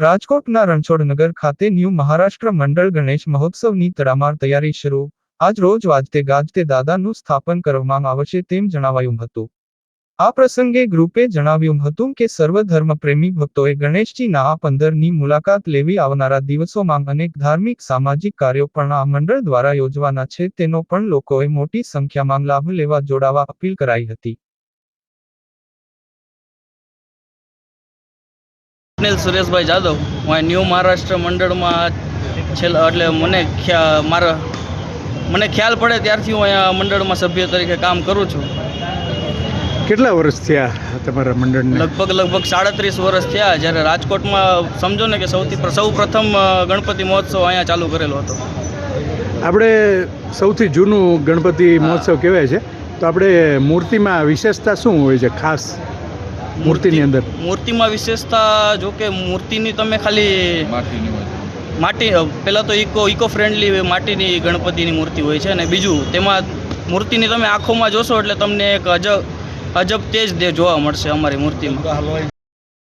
રાજકોટના રણછોડનગર ખાતે ન્યૂ મહારાષ્ટ્ર મંડળ ગણેશ મહોત્સવની તડામાર તૈયારી શરૂ. આજ રોજ વાજતે ગાજતે દાદાનું સ્થાપન કરવામાં આવશે તેમ જણાવાયું હતું. આ પ્રસંગે ગ્રુપે જણાવ્યું હતું કે સર્વધર્મ પ્રેમી ભક્તોએ ગણેશજીના આ પંદરની મુલાકાત લેવી આવનારા દિવસોમાં અનેક ધાર્મિક સામાજિક કાર્યો પણ આ મંડળ દ્વારા યોજવાના છે. તેનો પણ લોકોએ મોટી સંખ્યામાં લાભ લેવા જોડાવા અપીલ કરાઈ હતી. અનિલ સુરેશભાઈ જાદવ. હું આ ન્યૂ મહારાષ્ટ્ર મંડળમાં છેલ્લા એટલે મને મારા મને ખ્યાલ પડે ત્યારથી હું અહીંયા મંડળમાં સભ્ય તરીકે કામ કરું છું. કેટલા વર્ષ થયા તમારા મંડળને? લગભગ લગભગ સાડત્રીસ વર્ષ થયા જ્યારે રાજકોટમાં સમજો ને કે સૌથી સૌ પ્રથમ ગણપતિ મહોત્સવ અહીંયા ચાલુ કરેલો હતો. આપણે સૌથી જૂનું ગણપતિ મહોત્સવ કહેવાય છે. તો આપણે મૂર્તિમાં વિશેષતા શું હોય છે ખાસ? મૂર્તિની અંદર? મૂર્તિમાં વિશેષતા જો કે મૂર્તિની તમે ખાલી માટી પહેલાં તો ઇકો ઇકો ફ્રેન્ડલી માટીની ગણપતિની મૂર્તિ હોય છે અને બીજું તેમાં મૂર્તિની તમે આંખોમાં જોશો એટલે તમને એક અજબ અજબ તેજ દે જોવા મળશે અમારી મૂર્તિમાં.